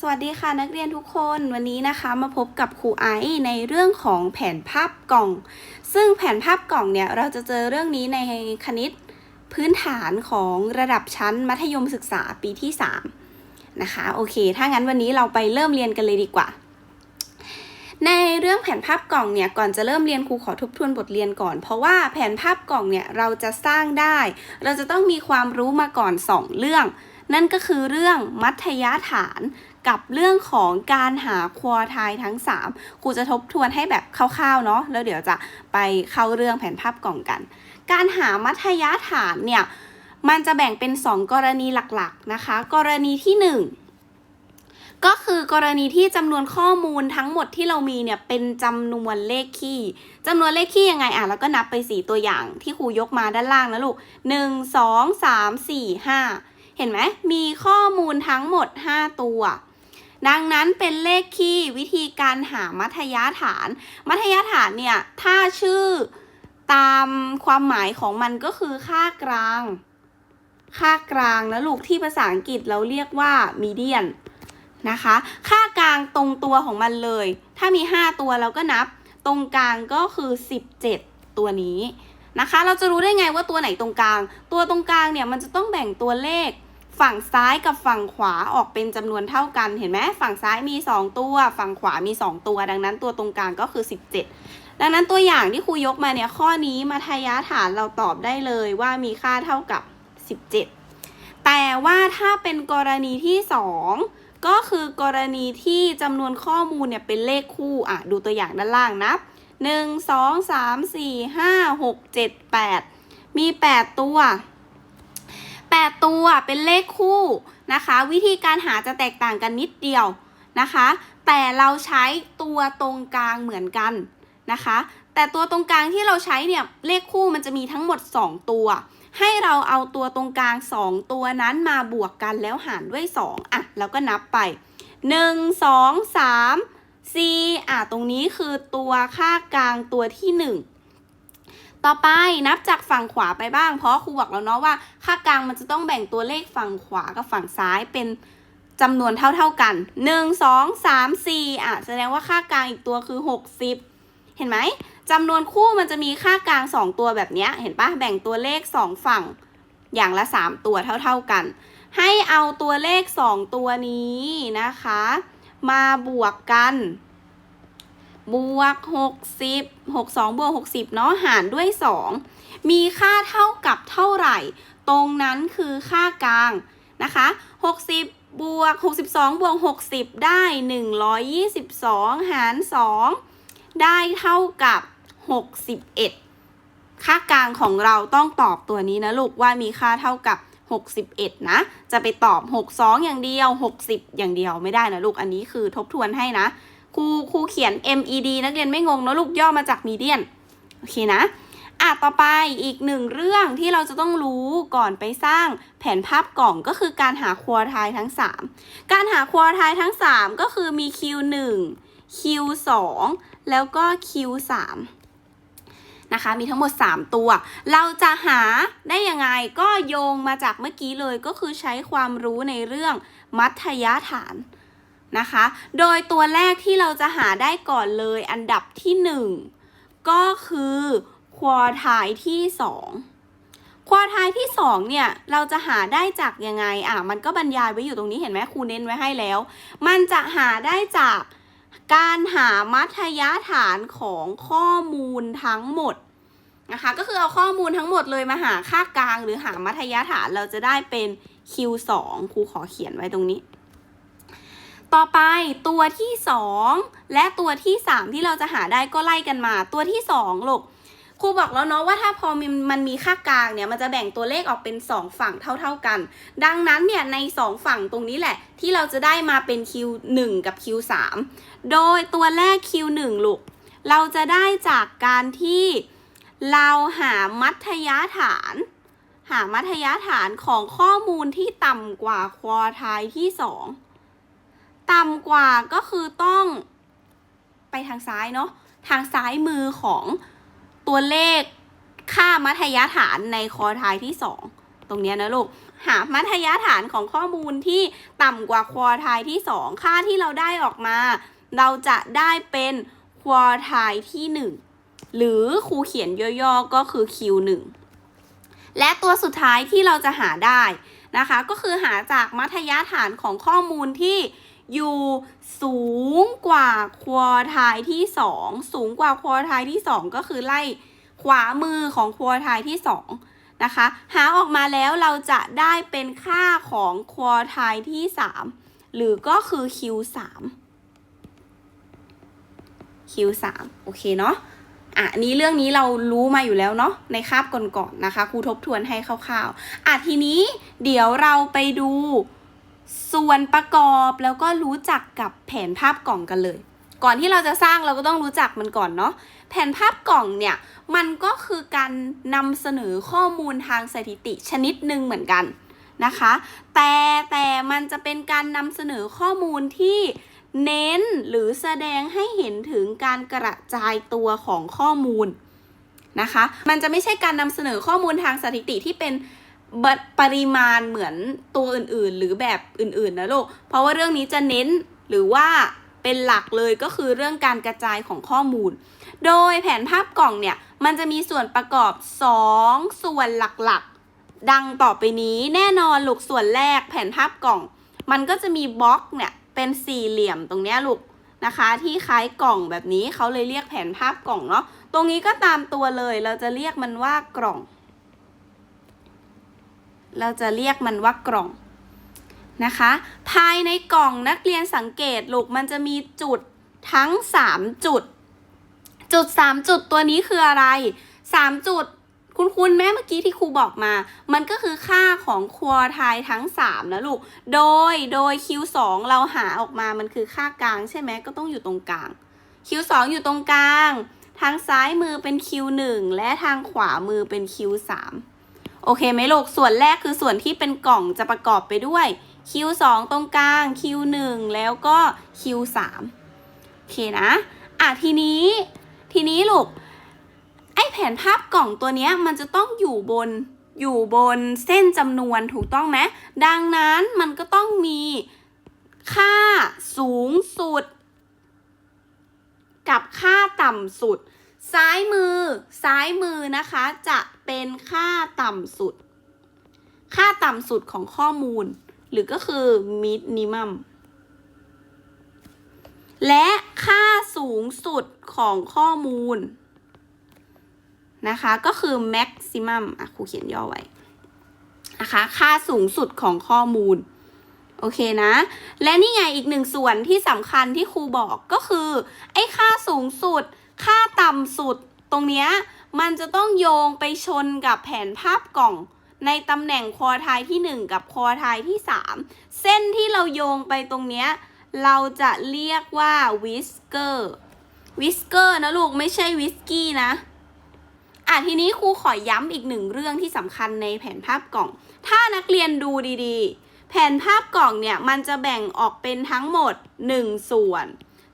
สวัสดีค่ะนักเรียนทุกคนวันนี้นะคะมาพบกับครูไอซ์ในเรื่องของแผนภาพกล่อง ซึ่งแผนภาพกล่องเนี่ยเราจะเจอเรื่องนี้ในคณิตพื้นฐานของระดับชั้นมัธยมศึกษาปีที่ 3 นะคะโอเค ถ้างั้นวันนี้เราไปเริ่มเรียนกันเลยดีกว่า ในเรื่องแผนภาพกล่องเนี่ยก่อนจะเริ่มเรียนครูขอทบทวนบทเรียนก่อน เพราะว่าแผนภาพกล่องเนี่ยเราจะสร้างได้ เราจะต้องมีความรู้มาก่อน 2 เรื่องนั่นก็คือเรื่องมัธยฐาน กับเรื่องของการหาควอไทายทั้ง 3 ครูจะทบทวนให้แบบคร่าวๆเนาะแล้วเดี๋ยวจะไปเข้าเรื่องแผนภาพกล่องกัน การหามัธยฐานเนี่ยมันจะแบ่งเป็น 2 กรณีหลักๆนะคะ กรณีที่ 1ก็คือกรณีที่จำนวนข้อมูลทั้งหมดที่เรามีเนี่ยเป็นจำนวนเลขคี่จำนวนเลขคี่ยังไงอะแล้วก็นับไปสี่ตัวอย่างที่ครูยกมาด้านล่างนะลูก1 2 3 4 5 เห็นไหมมีข้อมูลทั้งหมด 5 ตัว ดังนั้นเป็นเลขคี่วิธีการหามัธยฐาน มัธยฐานเนี่ย ถ้าชื่อตามความหมายของมันก็คือค่ากลาง ค่ากลางนะลูกที่ภาษาอังกฤษเราเรียกว่า median นะคะ ค่ากลางตรงตัวของมันเลย ถ้ามี 5 ตัวเราก็นับ ตรงกลางก็คือ 17 ตัวนี้นะคะ เราจะรู้ได้ไงว่าตัวไหนตรงกลาง ตัวตรงกลางเนี่ยมันจะต้องแบ่งตัวเลข ฝั่งซ้ายกับฝั่งขวาออกเป็นจำนวนเท่ากัน เห็นไหมฝั่งซ้ายมี 2 ตัว ฝั่งขวามี 2 ตัว ดังนั้นตัวตรงกลางก็คือ 17 ดังนั้นตัวอย่างที่ครูยกมาเนี่ยข้อนี้มัธยฐานเราตอบได้เลยว่ามีค่าเท่ากับ 17 แต่ว่าถ้าเป็นกรณีที่ 2 ก็คือกรณีที่จำนวนข้อมูลเนี่ยเป็นเลขคู่อะดูตัวอย่างด้านล่างนับ1 2 3 4 5 6 7 8 มี 8 ตัว 8 ตัวเป็นเลขคู่นะคะ วิธีการหาจะแตกต่างกันนิดเดียวนะคะ แต่เราใช้ตัวตรงกลางเหมือนกันนะคะ แต่ตัวตรงกลางที่เราใช้เนี่ยเลขคู่มันจะมีทั้งหมด 2 ตัว ให้เราเอาตัวตรงกลาง 2 ตัวนั้นมาบวกกันแล้วหารด้วย 2อะแล้วก็นับไป 1 2 3 4อะตรงนี้คือตัวค่ากลางตัวที่ 1 ต่อไปนับจากฝั่งขวาไปบ้าง เพราะครูบอกแล้วเนาะว่าค่ากลางมันจะต้องแบ่งตัวเลขฝั่งขวากับฝั่งซ้ายเป็นจำนวนเท่าๆกัน 1 2 3 4อะแสดงว่าค่ากลางอีกตัวคือ 60 เห็นไหมจำนวนคู่มันจะมีค่ากลาง 2 ตัวแบบนี้เห็นปะแบ่งตัวเลข 2 ฝั่งอย่างละ 3 ตัวเท่าๆกัน ให้เอาตัวเลข 2 ตัวนี้นะคะ มาบวกกัน บวก 60 62บวก60 เนาะหารด้วย 2 มีค่าเท่ากับเท่าไหร่ ตรงนั้นคือค่ากลางนะคะ 60 บวก 62 บวก 60 ได้ 122 หาร 2 ได้เท่ากับ 61 ค่ากลางของเราต้องตอบตัวนี้นะลูกว่ามีค่าเท่ากับ 61 นะ จะไปตอบ 62 อย่างเดียว 60 อย่างเดียวไม่ได้นะลูก อันนี้คือทบทวนให้นะ ครูครูเขียน MED นักเรียนไม่งงนะลูกย่อมาจาก median โอเคนะอะต่อไปอีกหนึ่งเรื่องที่เราจะต้องรู้ก่อนไปสร้างแผนภาพกล่องก็คือการหาควอไทายทั้ง 3 การหาควอไทายทั้ง 3 ก็คือมี Q1 Q2 แล้วก็ Q3 นะคะมีทั้งหมด 3 ตัว เราจะหาได้ยังไงก็โยงมาจากเมื่อกี้เลยก็คือใช้ความรู้ในเรื่องมัธยฐาน นะคะ โดยตัวแรกที่เราจะหาได้ก่อนเลยอันดับที่ 1 ก็คือควอไทายที่ 2 ควอไทายที่ 2 เนี่ย เราจะหาได้จากยังไง อะ มันก็บรรยายไว้อยู่ตรงนี้เห็นไหมครูเน้นไว้ให้แล้ว มันจะหาได้จากการหามัธยฐานของข้อมูลทั้งหมดนะคะ ก็คือเอาข้อมูลทั้งหมดเลยมาหาค่ากลางหรือหามัธยฐานเราจะได้เป็น Q2 ครูขอเขียนไว้ตรงนี้ ต่อไปตัวที่ 2 และตัวที่ 3 ที่เราจะหาได้ก็ไล่กันมา ตัวที่2ลูกครูบอกแล้วเนาะว่าถ้าพอมันมันมีค่ากลางเนี่ยมันจะแบ่งตัวเลขออกเป็น 2 ฝั่งเท่า ๆกัน ดังนั้นเนี่ยใน 2 ฝั่งตรงนี้แหละ ที่เราจะได้มาเป็น Q1 กับ Q3 โดยตัวแรก Q1 ลูกเราจะได้จากการที่เราหามัธยฐาน หามัธยฐานของข้อมูลที่ต่ำกว่าควอไทายที่ 2 ต่ำกว่าก็คือต้องไปทางซ้ายเนาะทางซ้ายมือของตัวเลขค่ามัธยฐานในคอทายที่ 2 ตรงนี้นะลูก หามัธยฐานของข้อมูลที่ต่ำกว่าคอทายที่ 2 ค่าที่เราได้ออกมา เราจะได้เป็นคอทายที่ 1 หรือครูเขียนย่อๆก็คือ Q1 และตัวสุดท้ายที่เราจะหาได้นะคะ ก็คือหาจากมัธยฐานของข้อมูลที่ อยู่สูงกว่าควอไทายที่ 2 สูงกว่าควอไทายที่ 2 ก็คือไล่ขวามือของควอไทายที่ 2 นะคะ หาออกมาแล้วเราจะได้เป็นค่าของควอไทายที่ 3 หรือก็คือ Q3 Q3 โอเคเนาะอะนี้เรื่องนี้เรารู้มาอยู่แล้วเนาะในคาบก่อนๆนะคะครูทบทวนให้คร่าวๆอะทีนี้เดี๋ยวเราไปดู ส่วนประกอบแล้วก็รู้จักกับแผนภาพกล่องกันเลย ก่อนที่เราจะสร้างเราก็ต้องรู้จักมันก่อนเนาะแผนภาพกล่องเนี่ยมันก็คือการนำเสนอข้อมูลทางสถิติชนิดหนึ่งเหมือนกันนะคะ แต่แต่มันจะเป็นการนำเสนอข้อมูลที่เน้นหรือแสดงให้เห็นถึงการกระจายตัวของข้อมูลนะคะ มันจะไม่ใช่การนำเสนอข้อมูลทางสถิติที่เป็น ปริมาณเหมือนตัวอื่นๆ หรือแบบอื่นๆนะลูก เพราะว่าเรื่องนี้จะเน้นหรือว่าเป็นหลักเลยก็คือเรื่องการกระจายของข้อมูล โดยแผนภาพกล่องเนี่ย มันจะมีส่วนประกอบ 2 ส่วนหลักๆ ดังต่อไปนี้แน่นอนลูกส่วนแรกแผนภาพกล่อง มันก็จะมีบล็อกเนี่ยเป็นสี่เหลี่ยมตรงเนี้ยลูกนะคะที่คล้ายกล่องแบบนี้เขาเลยเรียกแผนภาพกล่องเนาะตรงนี้ก็ตามตัวเลยเราจะเรียกมันว่ากล่อง เราจะเรียกมันว่ากล่องนะคะ ภายในกล่องนักเรียนสังเกตลูกมันจะมีจุดทั้ง 3 จุด จุด 3 จุดตัวนี้คืออะไร 3 จุดคุณคุณแม่เมื่อกี้ที่ครูบอกมา มันก็คือค่าของครัวไทยทั้ง 3 นะลูก โดย โดย Q2 เราหาออกมา มันคือค่ากลางใช่ไหม ก็ต้องอยู่ตรงกลาง Q2 อยู่ตรงกลาง ทางซ้ายมือเป็น Q1 และทางขวามือเป็น Q3 โอเคไหมลูก ส่วนแรกคือส่วนที่เป็นกล่องจะประกอบไปด้วย Q2 ตรงกลาง Q1 แล้วก็ Q3 โอเคนะ อะทีนี้ ทีนี้ลูก ไอแผนภาพกล่องตัวเนี้ยมันจะต้องอยู่บน อยู่บนเส้นจำนวนถูกต้องไหม ดังนั้นมันก็ต้องมีค่าสูงสุด กับค่าต่ำสุด ซ้ายมือ ซ้ายมือนะคะจะเป็นค่าต่ำสุด ค่าต่ำสุดของข้อมูล หรือก็คือ minimum และค่าสูงสุดของข้อมูล นะคะ ก็คือ maximum อะครูเขียนย่อไว้นะคะ ค่าสูงสุดของข้อมูล โอเคนะ และนี่ไงอีกหนึ่งส่วนที่สำคัญที่ครูบอกก็คือ ไอ้ค่าสูงสุด ค่าต่ำสุดตรงเนี้ยมันจะต้องโยงไปชนกับแผนภาพกล่อง ในตำแหน่งคอทายที่ 1 กับคอทายที่ 3 เส้นที่เราโยงไปตรงเนี้ยเราจะเรียกว่าวิสเกอร์วิสเกอร์นะลูกไม่ใช่วิสกี้นะอะทีนี้ครูขอย้ำอีกหนึ่งเรื่องที่สำคัญในแผนภาพกล่อง ถ้านักเรียนดูดีๆ แผนภาพกล่องเนี่ยมันจะแบ่งออกเป็นทั้งหมด 1 ส่วน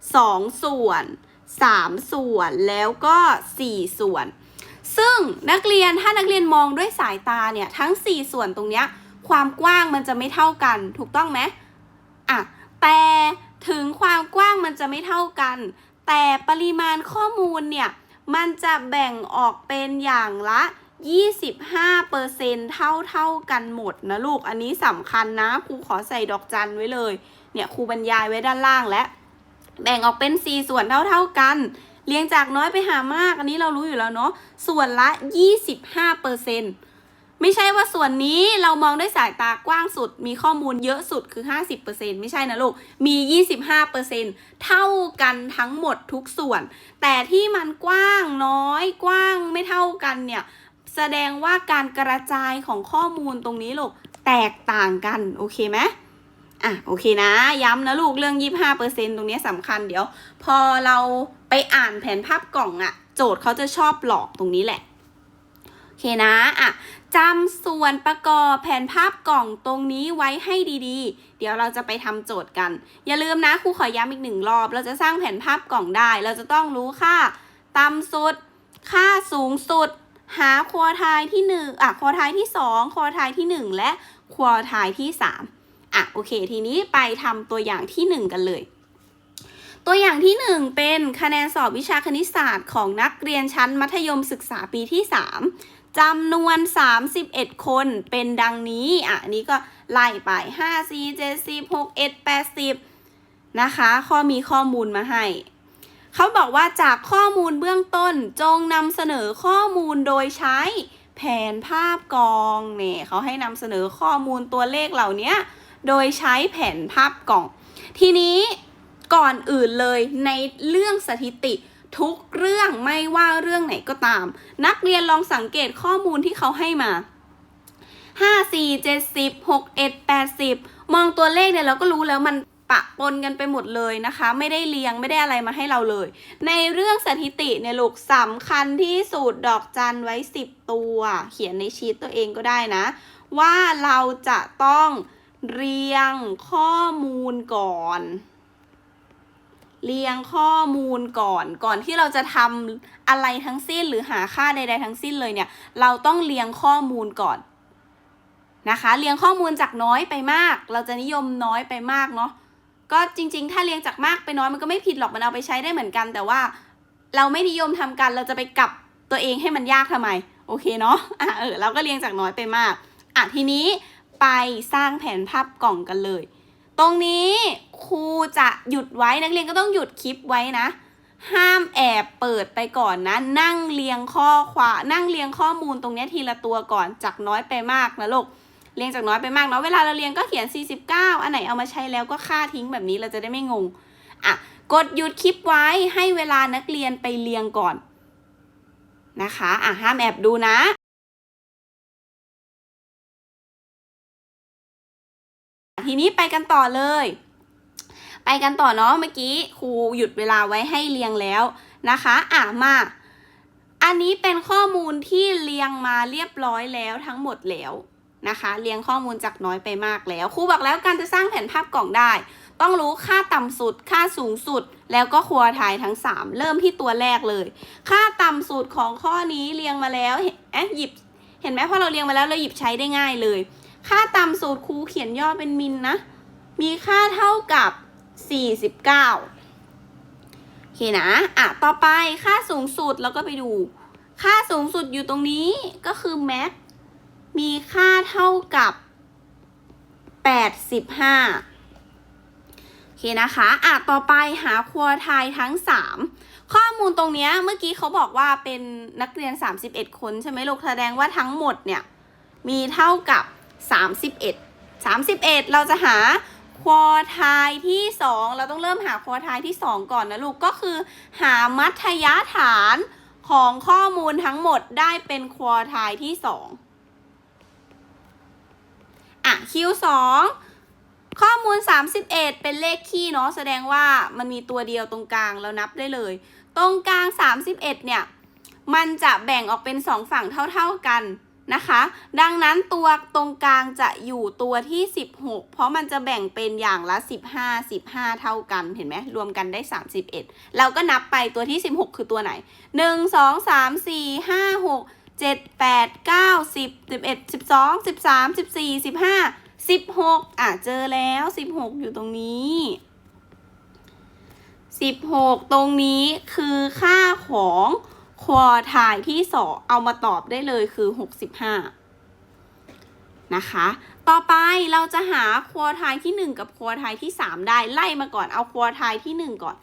2 ส่วน 3 ส่วนแล้วก็ 4 ส่วน ซึ่งนักเรียนถ้านักเรียนมองด้วยสายตาเนี่ยทั้ง 4 ส่วนตรงเนี้ยความกว้างมันจะไม่เท่ากันถูกต้องไหมอะแต่ถึงความกว้างมันจะไม่เท่ากัน แต่ปริมาณข้อมูลเนี่ยมันจะแบ่งออกเป็นอย่างละ 25%เท่าเท่ากันหมดนะลูก อันนี้สำคัญนะครูขอใส่ดอกจันไว้เลย เนี่ยครูบรรยายไว้ด้านล่างแล้ว แบ่งออกเป็น 4 ส่วนเท่า ๆกันเรียงจากน้อยไปหามาก อันนี้เรารู้อยู่แล้วเนาะ ส่วนละ 25%ไม่ใช่ว่าส่วนนี้เรามองด้วยสายตากว้างสุด มีข้อมูลเยอะสุดคือ 50%ไม่ใช่นะลูก มี 25%เท่ากันทั้งหมดทุกส่วน แต่ที่มันกว้างน้อยกว้างไม่เท่ากันเนี่ย แสดงว่าการกระจายของข้อมูลตรงนี้ลูกแตกต่างกัน โอเคไหม อะโอเคนะ ย้ำนะลูกเรื่อง 25%ตรงนี้สำคัญเดี๋ยว พอเราไปอ่านแผนภาพกล่องอะโจทย์เขาจะชอบหลอกตรงนี้แหละ โอเคนะอะจำส่วนประกอบแผนภาพกล่องตรงนี้ไว้ให้ดีๆ เดี๋ยวเราจะไปทำโจทย์กัน อย่าลืมนะครูขอย้ำอีกหนึ่งรอบ เราจะสร้างแผนภาพกล่องได้ เราจะต้องรู้ค่าต่ำสุด ค่าสูงสุด หาควอไทายที่1อะควอไทายที่ 2ควอไทายที่ 1 และควอไทายที่ 3 อะโอเค ทีนี้ไปทำตัวอย่างที่ 1 กันเลย ตัวอย่างที่ 1 เป็นคะแนนสอบวิชาคณิตศาสตร์ของนักเรียนชั้นมัธยมศึกษาปีที่ 3จำนวน 31 คนเป็นดังนี้อะนนี้ก็ไล่ไป 5 4 7 10 6 1 80 นะคะ ข้อมีข้อมูลมาให้เขาบอกว่าจากข้อมูลเบื้องต้นจงนำเสนอข้อมูลโดยใช้แผนภาพกองเนี่ยเขาให้นำเสนอข้อมูลตัวเลขเหล่านี้ โดยใช้แผนภาพกล่อง ทีนี้ก่อนอื่นเลยในเรื่องสถิติทุกเรื่องไม่ว่าเรื่องไหนก็ตาม นักเรียนลองสังเกตข้อมูลที่เขาให้มา 5 4 7 0 6 1 80 มองตัวเลขเนี่ยเราก็รู้แล้วมันปะปนกันไปหมดเลยนะคะ ไม่ได้เรียงไม่ได้อะไรมาให้เราเลย ในเรื่องสถิติเนี่ยลูกสำคัญที่สุดดอกจันไว้ 10 ตัว เขียนในชีตตัวเองก็ได้นะ ว่าเราจะต้อง เรียงข้อมูลก่อน เรียงข้อมูลก่อน ก่อนที่เราจะทำอะไรทั้งสิ้นหรือหาค่าใด ๆ ทั้งสิ้นเลยเนี่ย เราต้องเรียงข้อมูลก่อนนะคะ เรียงข้อมูลจากน้อยไปมาก เราจะนิยมน้อยไปมากเนาะ ก็จริง ๆ ถ้าเรียงจากมากไปน้อยมันก็ไม่ผิดหรอก มันเอาไปใช้ได้เหมือนกัน แต่ว่าเราไม่นิยมทำกัน เราจะไปกลับตัวเองให้มันยากทำไม โอเคเนาะ อะเออ เราก็เรียงจากน้อยไปมาก อะทีนี้ ไปสร้างแผนภาพกล่องกันเลย ตรงนี้ครูจะหยุดไว้นักเรียนก็ต้องหยุดคลิปไว้นะ ห้ามแอบเปิดไปก่อนนะ นั่งเรียงข้อความนั่งเรียงข้อมูลตรงนี้ทีละตัวก่อนจากน้อยไปมากนะลูกเรียงจากน้อยไปมากเนาะเวลาเราเรียงก็เขียน 49 อันไหนเอามาใช้แล้วก็ค่าทิ้งแบบนี้เราจะได้ไม่งงอะกดหยุดคลิปไว้ให้เวลานักเรียนไปเรียงก่อนนะคะ อะห้ามแอบดูนะ ทีนี้ไปกันต่อเลย ไปกันต่อเนาะเมื่อกี้ครูหยุดเวลาไว้ให้เรียงแล้วนะคะ อะมา อันนี้เป็นข้อมูลที่เรียงมาเรียบร้อยแล้วทั้งหมดแล้วนะคะเรียงข้อมูลจากน้อยไปมากแล้วครูบอกแล้วการจะสร้างแผนภาพกล่องได้ ต้องรู้ค่าต่ำสุด ค่าสูงสุด แล้วก็ครัวทายทั้ง 3 เริ่มที่ตัวแรกเลย ค่าต่ำสุดของข้อนี้เรียงมาแล้วเอ๊ะหยิบ เห็นไหมพอเราเรียงมาแล้วเราหยิบใช้ได้ง่ายเลย ค่าต่ำสุดครูเขียนย่อเป็นมิลนะ มีค่าเท่ากับ 49 โอเคนะ อะ ต่อไปค่าสูงสุดเราก็ไปดู ค่าสูงสุดอยู่ตรงนี้ก็คือแม็ก มีค่าเท่ากับ 85โอเคนะคะ อะ ต่อไปหาครัวไทยทั้ง 3 ข้อมูลตรงนี้เมื่อกี้เขาบอกว่าเป็นนักเรียน 31 คนใช่ไหมลูก แสดงว่าทั้งหมดเนี่ย มีเท่ากับ 31 31 เราจะหาควอไทายที่ 2 เราต้องเริ่มหาควอไทายที่ 2 ก่อนนะลูกก็คือ หามัธยฐานของข้อมูลทั้งหมดได้เป็นควอไทายที่ 2 อะ Q2 ข้อมูล 31 เป็นเลขคี่เนาะแสดงว่ามันมีตัวเดียวตรงกลางเรานับได้เลย ตรงกลาง 31 เนี่ย มันจะแบ่งออกเป็น 2 ฝั่งเท่า ๆกัน นะคะ ดังนั้นตัวตรงกลางจะอยู่ตัวที่ 16 เพราะมันจะแบ่งเป็นอย่างละ 15 15 เท่ากันเห็นไหมรวมกันได้ 31 เราก็นับไปตัวที่ 16 คือตัวไหน 1 2 3 4 5 6 7 8 9 10 11 12 13 14 15 16อะเจอแล้ว 16 อยู่ตรงนี้ 16 ตรงนี้คือค่าของ ควอไทายที่สองเอามาตอบได้เลยคือ 65 นะคะ ต่อไปเราจะหาควอไทายที่ 1 กับควอไทายที่ 3 ได้ไล่มาก่อนเอาควอไทายที่ 1 ก่อน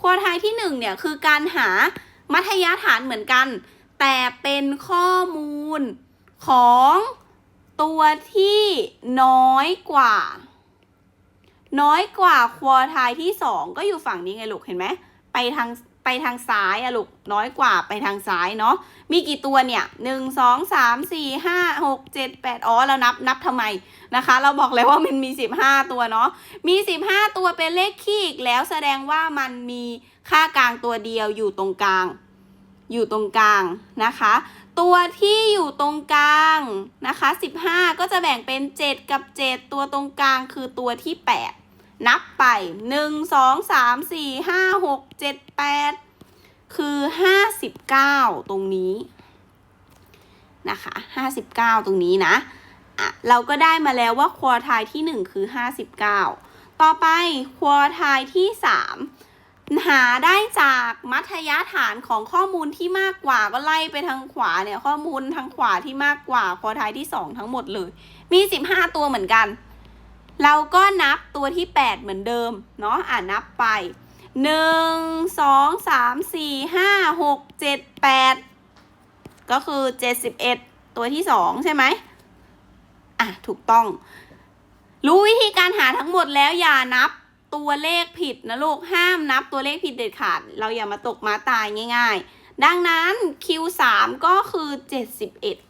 ควอไทายที่ 1 เนี่ยคือการหามัธยฐานเหมือนกัน แต่เป็นข้อมูลของตัวที่น้อยกว่า น้อยกว่าควอไทายที่ 2 ก็อยู่ฝั่งนี้ไงลูกเห็นไหมไปทาง ไปทางซ้ายอะลูกน้อยกว่าไปทางซ้ายเนาะมีกี่ตัวเนี่ยหนึ่งสองสามสี่ห้าหกเจ็ดแปดอ๋อเรานับนับทำไมนะคะ เราบอกเลยว่ามันมีสิบห้าตัวเนาะมีสิบห้าตัวเป็นเลขคี่อีกแล้วแสดงว่ามันมีค่ากลางตัวเดียวอยู่ตรงกลาง อยู่ตรงกลางนะคะ ตัวที่อยู่ตรงกลางนะคะ15ก็จะแบ่งเป็น7กับ7ตัวตรงกลางคือตัวที่8 นับไป 1 2 3 4 5 6 7 8 คือ 59 ตรงนี้นะคะ59 ตรงนี้นะอะเราก็ได้มาแล้วว่าควอไทายที่ 1 คือ 59 ต่อไปควอไทายที่ 3 หาได้จากมัธยฐานของข้อมูลที่มากกว่าก็ไล่ไปทางขวาเนี่ยข้อมูลทางขวาที่มากกว่าควอไทายที่ 2 ทั้งหมดเลย มี 15 ตัวเหมือนกัน เราก็นับตัวที่ 8 เหมือนเดิมเนาะอ่านับไป 1 2 3 4 5 6 7 8 ก็คือ 71 ตัวที่ 2 ใช่ไหมอะถูกต้อง รู้วิธีการหาทั้งหมดแล้วอย่านับตัวเลขผิดนะลูกห้ามนับตัวเลขผิดเด็ดขาด เราอย่ามาตกมาตายง่าย ๆ ดังนั้น Q3 ก็คือ 71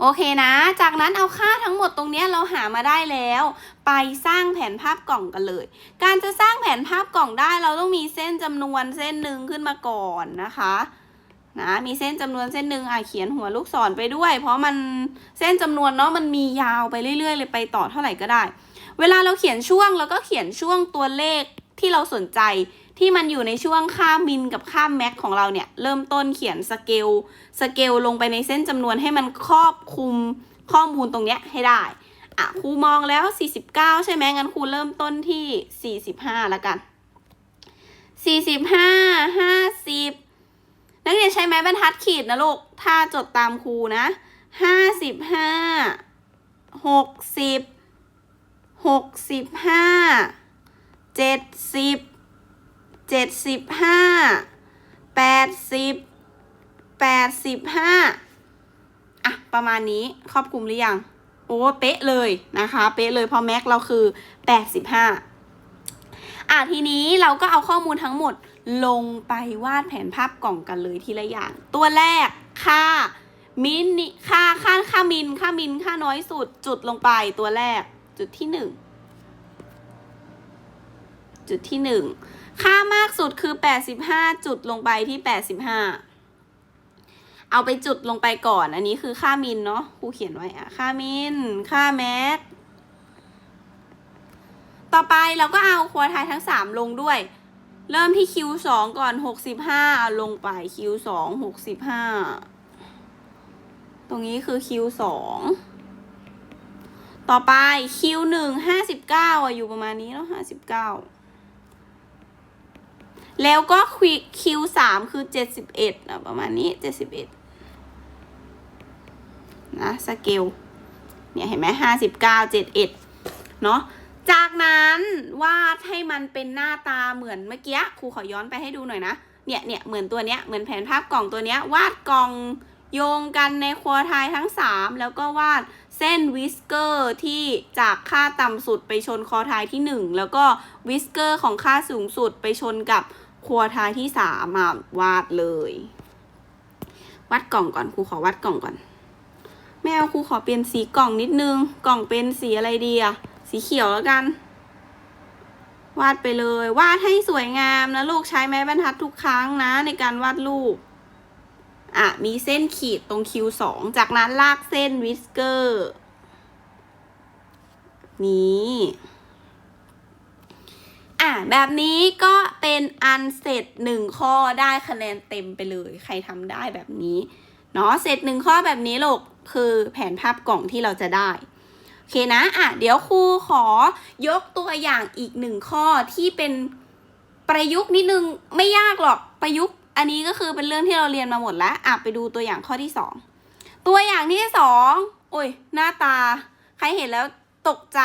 โอเคนะ จากนั้นเอาค่าทั้งหมดตรงนี้เราหามาได้แล้ว ไปสร้างแผนภาพกล่องกันเลย การจะสร้างแผนภาพกล่องได้เราต้องมีเส้นจำนวนเส้นหนึ่งขึ้นมาก่อนนะคะนะมีเส้นจำนวนเส้นหนึ่งอะเขียนหัวลูกศรไปด้วย เพราะมันเส้นจำนวนเนาะมันมียาวไปเรื่อยๆ เลยไปต่อเท่าไหร่ก็ได้ เวลาเราเขียนช่วงเราก็เขียนช่วงตัวเลขที่เราสนใจ ที่มันอยู่ในช่วงค่ามินกับค่าแม็กของเราเนี่ย เริ่มต้นเขียนสเกลสเกลลงไปในเส้นจำนวนให้มันครอบคลุมข้อมูลตรงเนี้ยให้ได้อะครูมองแล้ว 49 ใช่ไหมงั้นครูเริ่มต้นที่ 45แล้วกัน 45 50 นักเรียนใช้ไม้บรรทัดขีดนะลูก ถ้าจดตามครูนะ 55 60 65 70 75 80 85อะ ประมาณนี้ครอบคลุมหรือยัง โอ้เป๊ะเลยนะคะ เป๊ะเลยเพราะแม็กเราคือ85อะทีนี้เราก็เอาข้อมูลทั้งหมดลงไปวาดแผนภาพกล่องกันเลยทีละอย่าง ตัวแรกค่ามินนี่ค่าค่าค่ามินค่ามินค่าน้อยสุดจุดลงไปตัวแรกจุดที่หนึ่งจุดที่หนึ่ง ค่ามากสุดคือ 85 จุดลงไปที่ 85 เอาไปจุดลงไปก่อน อันนี้คือค่ามินเนาะครูเขียนไว้อะค่ามิน ค่าแม็ก ต่อไปเราก็เอาครัวไทยทั้ง 3 ลงด้วย เริ่มที่ Q2 ก่อน 65เอาลงไป Q2 65 ตรงนี้คือ Q2 ต่อไป Q1 59อะอยู่ประมาณนี้เนาะ59 แล้วก็ Q3 คือ71นะประมาณนี้71นะสเกลเนี่ยเห็นไหม59 71เนาะจากนั้นวาดให้มันเป็นหน้าตาเหมือนเมื่อกี้ครูขอย้อนไปให้ดูหน่อยนะ เนี่ยเนี่ยเหมือนตัวเนี้ยเหมือนแผนภาพกล่องตัวเนี้ยวาดกล่องโยงกันในครัวไทยทั้ง 3 แล้วก็วาดเส้นวิสเกอร์ที่จากค่าต่ำสุดไปชนคอไทยที่ 1 แล้วก็วิสเกอร์ของค่าสูงสุดไปชนกับ ครัวไทยที่3อะวาดเลยวาดกล่องก่อนครูขอวาดกล่องก่อน แม่เอาครูขอเปลี่ยนสีกล่องนิดนึง กล่องเป็นสีอะไรดีอะสีเขียวแล้วกัน วาดไปเลย วาดให้สวยงามนะลูกใช้ไม้บรรทัดทุกครั้งนะ ในการวาดรูปอะมีเส้นขีดตรง Q2 จากนั้นลากเส้นวิสเกอร์ นี้ แบบนี้ก็เป็นอันเสร็จหนึ่งข้อได้คะแนนเต็มไปเลย ใครทำได้แบบนี้เนาะเสร็จหนึ่งข้อแบบนี้ลูกคือแผนภาพกล่องที่เราจะได้โอเคนะอะเดี๋ยวครูขอยกตัวอย่างอีกหนึ่งข้อที่เป็นประยุกต์นิดนึงไม่ยากหรอกประยุกต์ อันนี้ก็คือเป็นเรื่องที่เราเรียนมาหมดแล้วอะไปดูตัวอย่างข้อที่สองตัวอย่างที่สองโอ้ยหน้าตา ใครเห็นแล้วตกใจ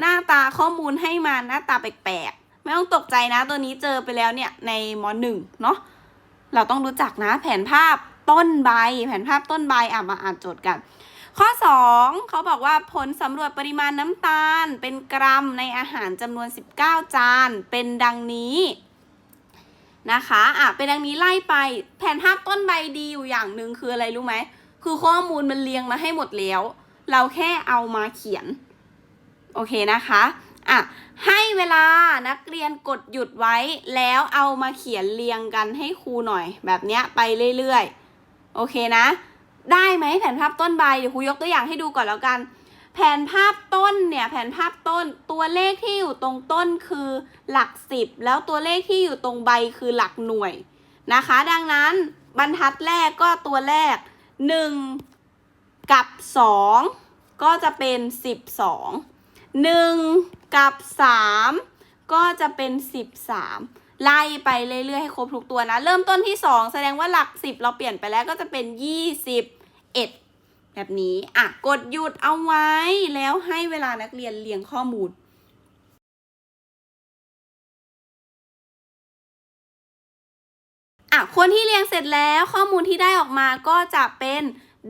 หน้าตาข้อมูลให้มาหน้าตาแปลก ไม่ต้องตกใจนะ ตัวนี้เจอไปแล้วเนี่ยในมหนึ่งเนาะเราต้องรู้จักนะแผนภาพต้นใบ แผนภาพต้นใบอะมาอ่านโจทย์กัน ข้อ 2 เขาบอกว่าผลสำรวจปริมาณน้ำตาล เป็นกรัมในอาหารจำนวน 19 จาน เป็นดังนี้นะคะอะเป็นดังนี้ไล่ไปแผนภาพต้นใบดีอยู่อย่างหนึ่งคืออะไรรู้ไหม คือข้อมูลมันเรียงมาให้หมดแล้ว เราแค่เอามาเขียน โอเคนะคะ อะให้เวลานักเรียนกดหยุดไว้แล้วเอามาเขียนเรียงกันให้ครูหน่อย แบบเนี้ยไปเรื่อยๆ โอเคนะ ได้ไหมแผนภาพต้นใบเดี๋ยวครูยกตัวอย่างให้ดูก่อนแล้วกัน แผนภาพต้นเนี่ยแผนภาพต้นตัวเลขที่อยู่ตรงต้นคือหลักสิบแล้วตัวเลขที่อยู่ตรงใบคือหลักหน่วยนะคะ ดังนั้นบรรทัดแรกก็ตัวแรก 1 กับ 2 ก็จะเป็นสิบสองหนึ่ง กับสามก็จะเป็นสิบสามไล่ไปเรื่อยๆให้ครบทุกตัวนะ เริ่มต้นที่สองแสดงว่าหลักสิบเราเปลี่ยนไปแล้วก็จะเป็นยี่สิบเอ็ดแบบนี้ อะ กดหยุดเอาไว้แล้วให้เวลานักเรียนเรียงข้อมูลอะคนที่เรียงเสร็จแล้วข้อมูลที่ได้ออกมาก็จะเป็น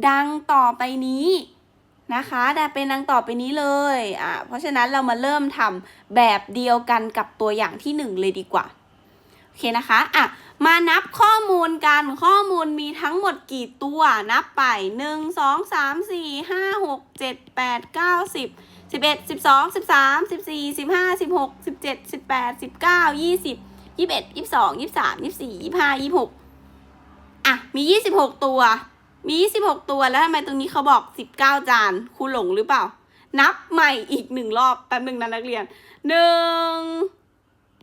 ดังต่อไปนี้ นะคะแต่เป็นดังต่อไปนี้เลยอะเพราะฉะนั้นเรามาเริ่มทำแบบเดียวกันกับตัวอย่างที่หนึ่งเลยดีกว่าโอเคนะคะอะมานับข้อมูลกันข้อมูลมีทั้งหมดกี่ตัวนับไปหนึ่งสองสามสี่ห้าหกเจ็ดแปดเก้าสิบสิบเอ็ดสิบสองสิบสามสิบสี่สิบห้าสิบหกสิบเจ็ดสิบแปดสิบเก้ายี่สิบยี่สิบเอ็ดยี่สิบสองยี่สิบสามยี่สิบสี่ยี่สิบห้ายี่สิบหกอะมียี่สิบหกตัว มียี่สิบหกตัวแล้วทำไมตรงนี้เขาบอกสิบเก้าจานครูหลงหรือเปล่า นับใหม่อีกหนึ่งรอบแป๊บหนึ่งนะนักเรียนหนึ่ง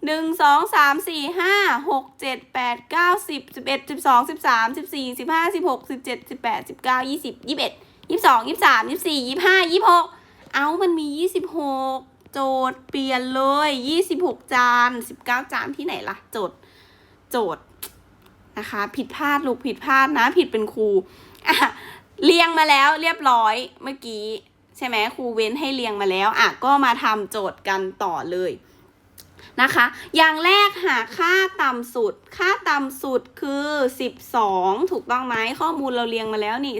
หนึ่งสองสามสี่ห้าหกเจ็ดแปดเก้าสิบสิบเอ็ดสิบสองสิบสามสิบสี่สิบห้าสิบหกสิบเจ็ดสิบแปดสิบเก้ายี่สิบยี่สิบเอ็ดยี่สิบสองยี่สิบสามยี่สิบสี่ยี่สิบห้ายี่สิบหกเอามันมียี่สิบหกโจทย์เปลี่ยนเลยยี่สิบหกจานสิบเก้าจานที่ไหนล่ะ โจทย์ โจทย์นะคะ ผิดพลาดลูกผิดพลาดนะ ผิดเป็นครู เรียงมาแล้วเรียบร้อยเมื่อกี้ ใช่ไหมครูเว้นให้เรียงมาแล้วอะก็มาทำโจทย์กันต่อเลยนะคะ อย่างแรกหาค่าต่ำสุด ค่าต่ำสุดคือ 12 ถูกต้องไหมข้อมูลเราเรียงมาแล้วนี่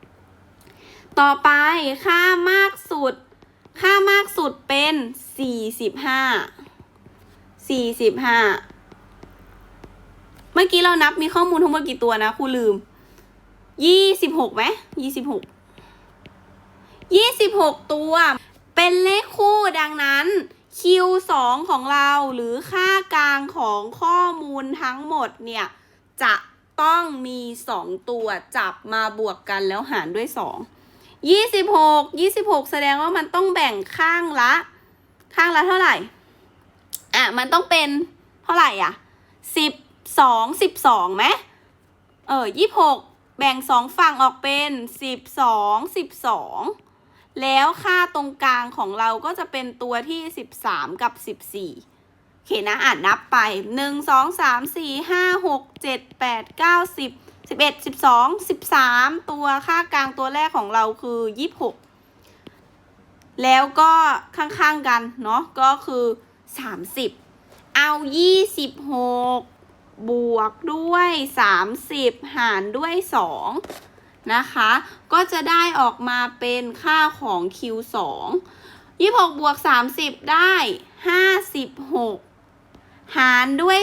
12 ต่อไปค่ามากสุด ค่ามากสุดเป็น 45 45 เมื่อกี้เรานับมีข้อมูลทั้งหมดกี่ตัวนะครูลืม 26ไหม26 26ตัว เป็นเลขคู่ดังนั้น Q2 ของเราหรือค่ากลางของข้อมูลทั้งหมดเนี่ย จะต้องมี 2 ตัวจับมาบวกกันแล้วหารด้วย 2 26 26 แสดงว่ามันต้องแบ่งข้างละ ข้างละเท่าไหร่ อะ มันต้องเป็นเท่าไหร่อะ 12 12ไหมเออ26 แบ่ง2ฝั่งออกเป็น12 12แล้วค่าตรงกลางของเราก็จะเป็นตัวที่13กับ14โอเคนะอ่านนับไป1 2 3 4 5 6 7 8 9 10 11 12 13ตัวค่ากลางตัวแรกของเราคือ26แล้วก็ข้างๆกันเนาะก็คือ30เอา26บ บวกด้วย 30 หารด้วย 2 นะคะ ก็จะได้ออกมาเป็นค่าของ Q2 26 บวก 30 ได้ 56 หารด้วย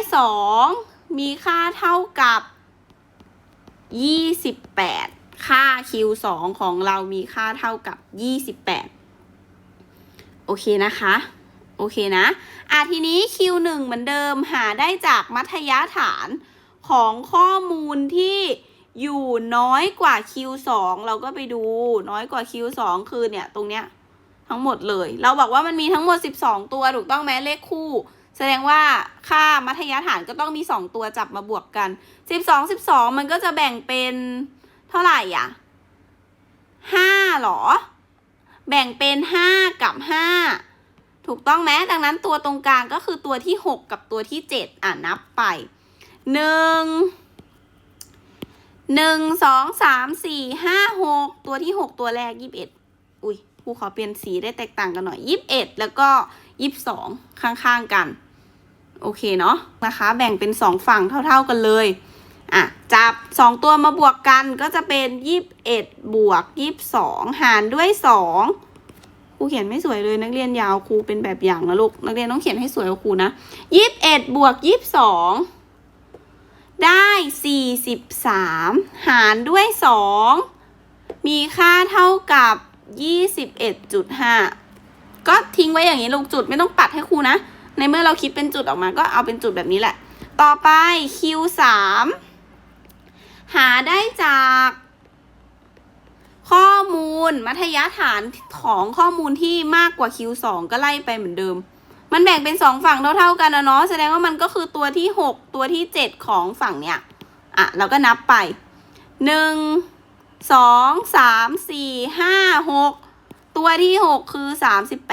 2 มีค่าเท่ากับ 28 ค่า Q2 ของเรามีค่าเท่ากับ 28 โอเคนะคะ โอเคนะอะทีนี้ Q1 เหมือนเดิมหาได้จากมัธยฐานของข้อมูลที่อยู่น้อยกว่า Q2 เราก็ไปดูน้อยกว่า Q2 คือเนี่ย ตรงเนี้ยทั้งหมดเลย เราบอกว่ามันมีทั้งหมด 12 ตัวถูกต้องไหมเลขคู่ แสดงว่าค่ามัธยฐานก็ต้องมี 2 ตัวจับมาบวกกัน 12 12 มันก็จะแบ่งเป็นเท่าไหร่อะ5หรอ แบ่งเป็น 5 กับ 5 ถูกต้องไหมดังนั้นตัวตรงกลางก็คือตัวที่ 6 กับตัวที่ 7 อะนับไป1หนึ่งสองสามสี่ห้าหกตัวที่หกตัวแรกยี่สิบเอ็ดอุ้ยครูขอเปลี่ยนสีได้แตกต่างกันหน่อยยี่สิบเอ็ดแล้วก็ยี่สิบสองข้างๆกัน โอเคเนาะนะคะ แบ่งเป็นสองฝั่งเท่า ๆกันเลยอะจับสองตัวมาบวกกันก็จะเป็นยี่สิบเอ็ดบวกยี่สิบสองหารด้วยสอง ครูเขียนไม่สวยเลยนักเรียนยาวครูเป็นแบบอย่างนะลูกนักเรียนต้องเขียนให้สวยกว่าครูนะยี่สิบเอ็ดบวกยี่สิบสองได้43หารด้วย2มีค่าเท่ากับ21.5ก็ทิ้งไว้อย่างนี้ลูกจุดไม่ต้องปัดให้ครูนะ ในเมื่อเราคิดเป็นจุดออกมาก็เอาเป็นจุดแบบนี้แหละ ต่อไป Q3 หาได้จาก ข้อมูลมัธยฐานของข้อมูลที่มากกว่า Q2 ก็ไล่ไปเหมือนเดิม มันแบ่งเป็น 2 ฝั่งเท่าๆกันนะเนาะแสดงว่ามันก็คือตัวที่ 6 ตัวที่ 7 ของฝั่งเนี้ยอะเราก็นับไป 1 2 3 4 5 6 ตัวที่ 6 คือ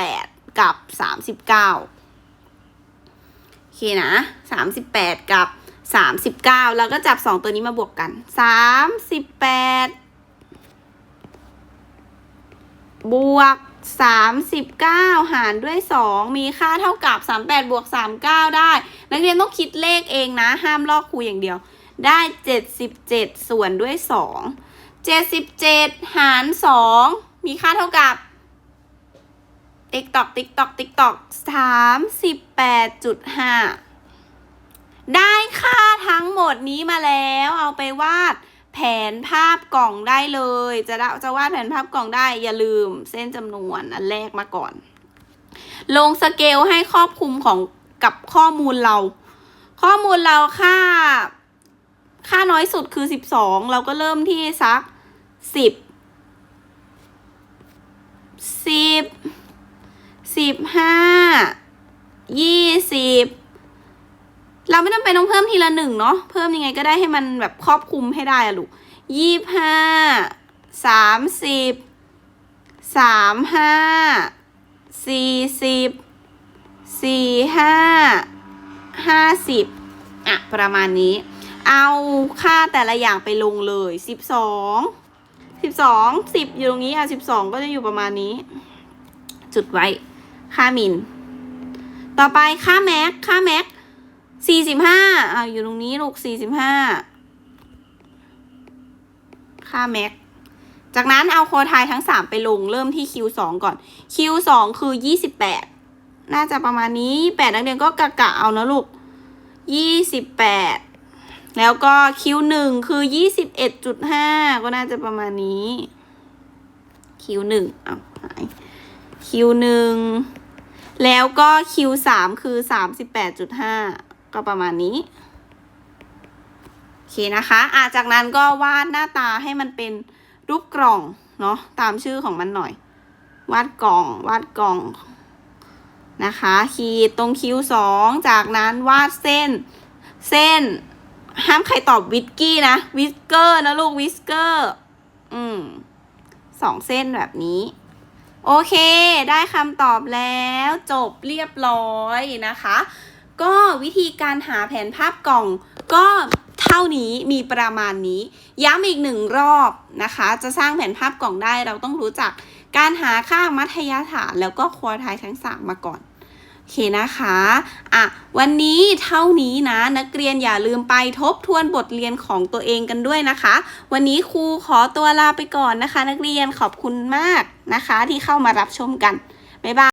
38 กับ 39โอเคนะ 38 กับ 39 แล้วก็จับ 2 ตัวนี้มาบวกกัน 38 บวกสามสิบเก้าหารด้วยสองมีค่าเท่ากับสามแปดบวกสามเก้าได้ นักเรียนต้องคิดเลขเองนะ ห้ามลอกครูอย่างเดียว ได้เจ็ดสิบเจ็ดส่วนด้วยสองเจ็ดสิบเจ็ดหารสองมีค่าเท่ากับ ติ๊กตอก ติ๊กตอก ติ๊กตอกสามสิบแปดจุดห้าได้ค่าทั้งหมดนี้มาแล้ว เอาไปวาด แผนภาพกล่องได้เลย จะจะวาดแผนภาพกล่องได้อย่าลืมเส้นจำนวนอันแรกมาก่อน ลงสเกลให้ครอบคลุมของกับข้อมูลเรา ข้อมูลเราค่า ค่าน้อยสุดคือสิบสองเราก็เริ่มที่สักสิบสิบสิบห้ายี่สิบ เราไม่ต้องเป็นต้องเพิ่มทีละหนึ่งเนาะเพิ่มยังไงก็ได้ให้มันแบบครอบคลุมให้ได้อะลูกยี่ห้าสามสิบสามห้าสี่สิบสี่ห้าห้าสิบอะ ประมาณนี้ เอาค่าแต่ละอย่างไปลงเลยสิบสองสิบสองสิบอยู่ตรงนี้อะสิบสองก็จะอยู่ประมาณนี้ จุดไว้ ค่ามิน ต่อไปค่าแม็กค่าแม็ก สี่สิบห้าอ่าอยู่ตรงนี้ลูกสี่สิบห้าค่าแม็ก จากนั้นเอาโคไทายทั้งสามไปลงเริ่มที่ Q สองก่อน Q สองคือยี่สิบแปดน่าจะประมาณนี้แปดนักเรียนก็กะกะเอานะลูกยี่สิบแปดแล้วก็ Q หนึ่งคือยี่สิบเอ็ดจุดห้าก็น่าจะประมาณนี้ Q หนึ่งเอาหาย Q หนึ่งแล้วก็ Q สามคือสามสิบแปดจุดห้า ก็ประมาณนี้ โอเคนะคะอะจากนั้นก็วาดหน้าตาให้มันเป็นรูปกล่องเนาะตามชื่อของมันหน่อย วาดกล่อง วาดกล่องนะคะ ขีดตรงคิวสองจากนั้นวาดเส้น เส้น ห้ามใครตอบวิสกี้นะ วิสเกอร์นะลูกวิสเกอร์ อืมสองเส้นแบบนี้ โอเค ได้คำตอบแล้วจบเรียบร้อยนะคะ ก็วิธีการหาแผนภาพกล่องก็เท่านี้มีประมาณนี้ ย้ำอีกหนึ่งรอบนะคะ จะสร้างแผนภาพกล่องได้เราต้องรู้จักการหาค่ามัธยฐานแล้วก็ควอไทายทั้งสามมาก่อน โอเคนะคะ อะ วันนี้เท่านี้นะ นักเรียนอย่าลืมไปทบทวนบทเรียนของตัวเองกันด้วยนะคะ วันนี้ครูขอตัวลาไปก่อนนะคะ นักเรียนขอบคุณมากนะคะ ที่เข้ามารับชมกัน บ๊ายบาย